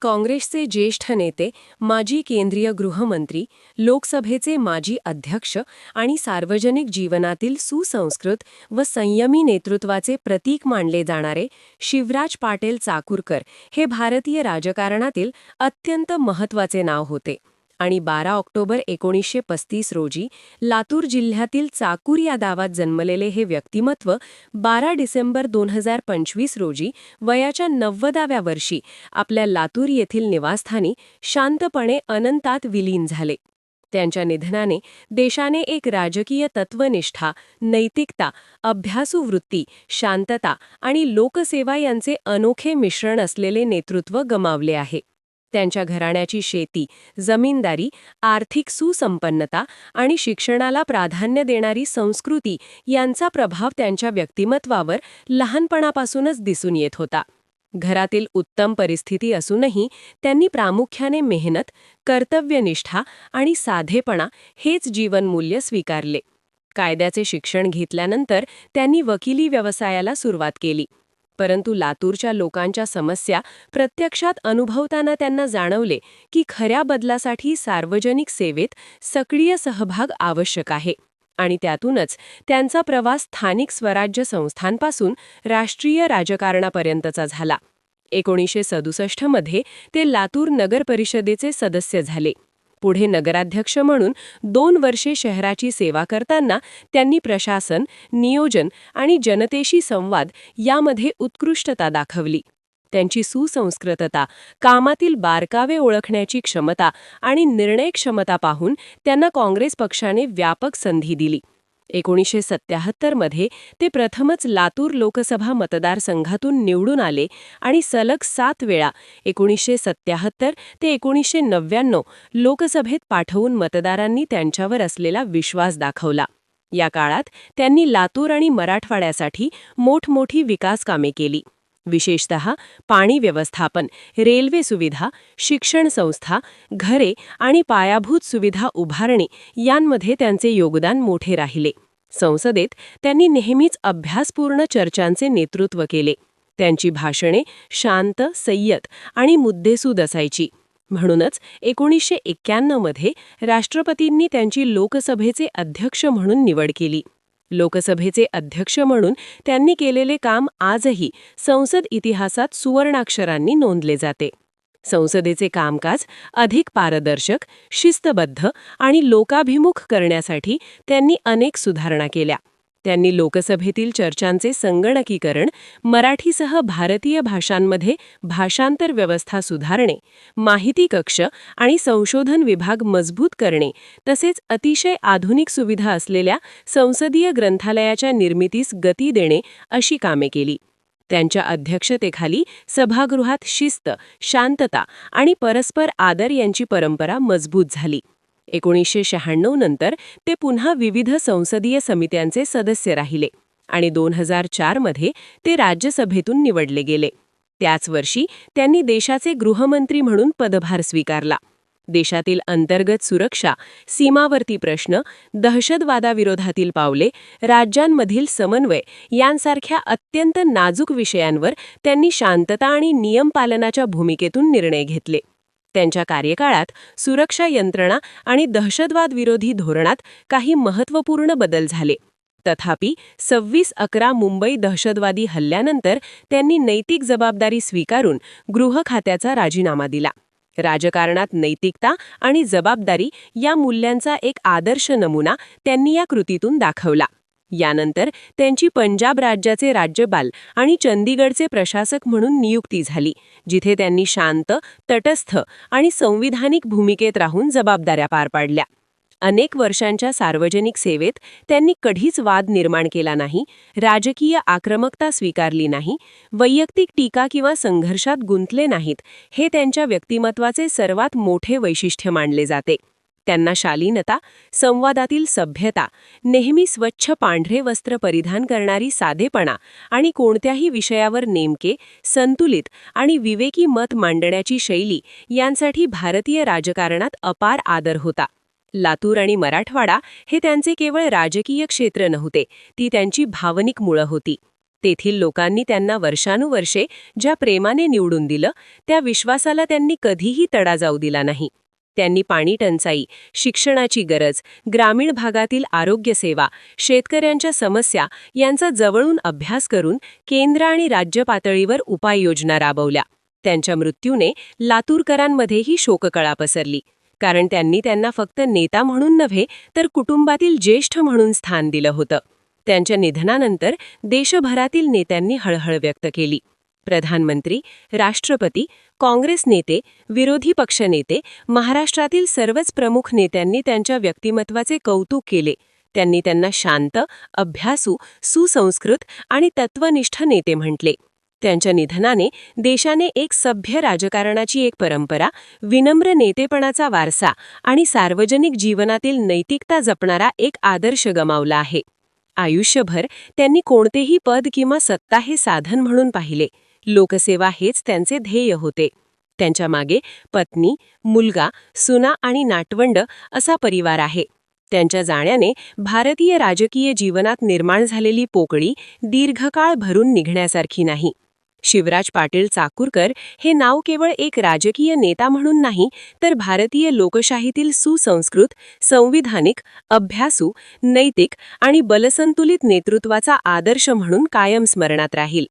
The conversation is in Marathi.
काँग्रेसचे ज्येष्ठ नेते माजी केंद्रीय गृहमंत्री लोकसभेचे माजी अध्यक्ष आणि सार्वजनिक जीवनातील सुसंस्कृत व संयमी नेतृत्वाचे प्रतीक मानले जाणारे शिवराज पाटील चाकूरकर हे भारतीय राजकारणातील अत्यंत महत्त्वाचे नाव होते. आणि बारा ऑक्टोबर एकोणीसशे पस्तीस रोजी लातूर जिल्ह्यातील चाकूर या गावात जन्मलेले हे व्यक्तिमत्व बारा डिसेंबर दोन हजार पंचवीस रोजी वयाच्या नव्वदाव्या वर्षी आपल्या लातूर येथील निवासस्थानी शांतपणे अनंतात विलीन झाले. त्यांच्या निधनाने देशाने एक राजकीय तत्वनिष्ठा नैतिकता अभ्यासू वृत्ती शांतता आणि लोकसेवा यांचे अनोखे मिश्रण असलेले नेतृत्व गमावले आहे. त्यांच्या घराण्याची शेती जमीनदारी आर्थिक सुसंपन्नता आणि शिक्षणाला प्राधान्य देणारी संस्कृती यांचा प्रभाव त्यांच्या व्यक्तिमत्वावर लहानपणापासूनच दिसून येत होता. घरातील उत्तम परिस्थिती असूनही त्यांनी प्रामुख्याने मेहनत कर्तव्यनिष्ठा आणि साधेपणा हेच जीवनमूल्य स्वीकारले. कायद्याचे शिक्षण घेतल्यानंतर त्यांनी वकिली व्यवसायाला सुरुवात केली. परंतु लातूरच्या लोकांच्या समस्या प्रत्यक्षात अनुभवताना त्यांना जाणवले की खऱ्या बदलासाठी सार्वजनिक सेवेत सक्रिय सहभाग आवश्यक आहे आणि त्यातूनच त्यांचा प्रवास स्थानिक स्वराज्य संस्थांपासून राष्ट्रीय राजकारणापर्यंतचा झाला. एकोणीसशे सदुसष्टमध्ये ते लातूर नगर परिषदेचे सदस्य झाले. पुढे नगराध्यक्ष म्हणून दोन वर्षे शहराची सेवा करताना त्यांनी प्रशासन नियोजन आणि जनतेशी संवाद यामध्ये उत्कृष्टता दाखवली. त्यांची सुसंस्कृतता कामातील बारकावे ओळखण्याची क्षमता आणि निर्णय क्षमता पाहून त्यांना काँग्रेस पक्षाने व्यापक संधी दिली. एकोणीसशे सत्याहत्तरमध्ये ते प्रथमच लातूर लोकसभा मतदारसंघातून निवडून आले आणि सलग सात वेळा एकोणीसशे सत्याहत्तर ते एकोणीसशे नव्याण्णव लोकसभेत पाठवून मतदारांनी त्यांच्यावर असलेला विश्वास दाखवला. या काळात त्यांनी लातूर आणि मराठवाड्यासाठी मोठमोठी विकासकामे केली. विशेषतः पाणी व्यवस्थापन रेल्वे सुविधा शिक्षण संस्था घरे आणि पायाभूत सुविधा उभारणी यांमध्ये त्यांचे योगदान मोठे राहिले. संसदेत त्यांनी नेहमीच अभ्यासपूर्ण चर्चांचे नेतृत्व केले. त्यांची भाषणे शांत संयत आणि मुद्देसूद असायची. म्हणूनच एकोणीसशे एक्क्याण्णवमध्ये राष्ट्रपतींनी त्यांची लोकसभेचे अध्यक्ष म्हणून निवड केली. लोकसभेचे अध्यक्ष म्हणून त्यांनी केलेले काम आजही संसद इतिहासात सुवर्णाक्षरांनी नोंदले जाते. संसदेचे कामकाज अधिक पारदर्शक शिस्तबद्ध आणि लोकाभिमुख करण्यासाठी त्यांनी अनेक सुधारणा केल्या. त्यांनी लोकसभेतील चर्चांचे संगणकीकरण मराठीसह भारतीय भाषांमध्ये भाषांतर व्यवस्था सुधारणे माहिती कक्ष आणि संशोधन विभाग मजबूत करणे तसेच अतिशय आधुनिक सुविधा असलेल्या संसदीय ग्रंथालयाच्या निर्मितीस गती देणे अशी कामे केली. त्यांच्या अध्यक्षतेखाली सभागृहात शिस्त शांतता आणि परस्पर आदर यांची परंपरा मजबूत झाली. एकोणीसशे शहाण्णव नंतर ते पुन्हा विविध संसदीय समित्यांचे सदस्य राहिले आणि दोन हजार चारमध्ये ते राज्यसभेतून निवडले गेले. त्याच वर्षी त्यांनी देशाचे गृहमंत्री म्हणून पदभार स्वीकारला. देशातील अंतर्गत सुरक्षा सीमावर्ती प्रश्न दहशतवादाविरोधातील पावले राज्यांमधील समन्वय यांसारख्या अत्यंत नाजूक विषयांवर त्यांनी शांतता आणि नियमपालनाच्या भूमिकेतून निर्णय घेतले. त्यांच्या कार्यकाळात सुरक्षा यंत्रणा आणि दहशतवादविरोधी धोरणात काही महत्त्वपूर्ण बदल झाले. तथापि सव्वीस अकरा मुंबई दहशतवादी हल्ल्यानंतर त्यांनी नैतिक जबाबदारी स्वीकारून गृह खात्याचा राजीनामा दिला. राजकारणात नैतिकता आणि जबाबदारी या मूल्यांचा एक आदर्श नमुना त्यांनी या कृतीतून दाखवला. यानंतर त्यांची पंजाब राज्याचे राज्यपाल आणि चंदीगडचे प्रशासक म्हणून नियुक्ती झाली जिथे त्यांनी शांत तटस्थ आणि संविधानिक भूमिकेत राहून जबाबदाऱ्या पार पाडल्या. अनेक वर्षांच्या सार्वजनिक सेवेत त्यांनी कधीच वाद निर्माण केला नाही राजकीय आक्रमकता स्वीकारली नाही वैयक्तिक टीका किंवा संघर्षात गुंतले नाहीत हे त्यांच्या व्यक्तिमत्वाचे सर्वात मोठे वैशिष्ट्य मानले जाते. त्यांना शालीनता संवादातील सभ्यता नेहमी स्वच्छ पांढरे वस्त्र परिधान करणारी साधेपणा आणि कोणत्याही विषयावर नेमके संतुलित आणि विवेकी मत मांडण्याची शैली यांसाठी भारतीय राजकारणात अपार आदर होता. लातूर आणि मराठवाडा हे त्यांचे केवळ राजकीय क्षेत्र नव्हते ती त्यांची भावनिक मुळं होती. तेथील लोकांनी त्यांना वर्षानुवर्षे ज्या प्रेमाने निवडून दिलं त्या विश्वासाला त्यांनी कधीही तडा जाऊ दिला नाही. त्यांनी पाणी टंचाई शिक्षणाची गरज ग्रामीण भागातील आरोग्यसेवा शेतकऱ्यांच्या समस्या यांचा जवळून अभ्यास करून केंद्र आणि राज्य पातळीवर उपाययोजना राबवल्या. त्यांच्या मृत्यूने लातूरकरांमध्येही शोककळा पसरली. कारण त्यांनी त्यांना फक्त नेता म्हणून नव्हे तर कुटुंबातील ज्येष्ठ म्हणून स्थान दिलं होतं. त्यांच्या निधनानंतर देशभरातील नेत्यांनी हळहळ व्यक्त केली. प्रधानमंत्री राष्ट्रपती काँग्रेस नेते विरोधी पक्षनेते महाराष्ट्रातील सर्वच प्रमुख नेत्यांनी त्यांच्या व्यक्तिमत्वाचे कौतुक केले. त्यांनी त्यांना शांत अभ्यासू सुसंस्कृत आणि तत्वनिष्ठ नेते म्हटले. त्यांच्या निधनाने देशाने एक सभ्य राजकारणाची एक परंपरा विनम्र नेतेपणाचा वारसा आणि सार्वजनिक जीवनातील नैतिकता जपणारा एक आदर्श गमावला आहे. आयुष्यभर त्यांनी कोणतेही पद किंवा सत्ता हे साधन म्हणून पाहिले. लोकसेवा हेच त्यांचे ध्येय होते. त्यांच्या मागे पत्नी मुलगा सुना आणि नाटवंड असा परिवार आहे. त्यांच्या जाण्याने भारतीय राजकीय जीवनात निर्माण झालेली पोकळी दीर्घकाळ भरून निघण्यासारखी नाही. शिवराज पाटील चाकूरकर हे नाव केवळ एक राजकीय नेता म्हणून नाही तर भारतीय लोकशाहीतील सुसंस्कृत संविधानिक अभ्यासू नैतिक आणि बलसंतुलित नेतृत्वाचा आदर्श म्हणून कायम स्मरणात राहील.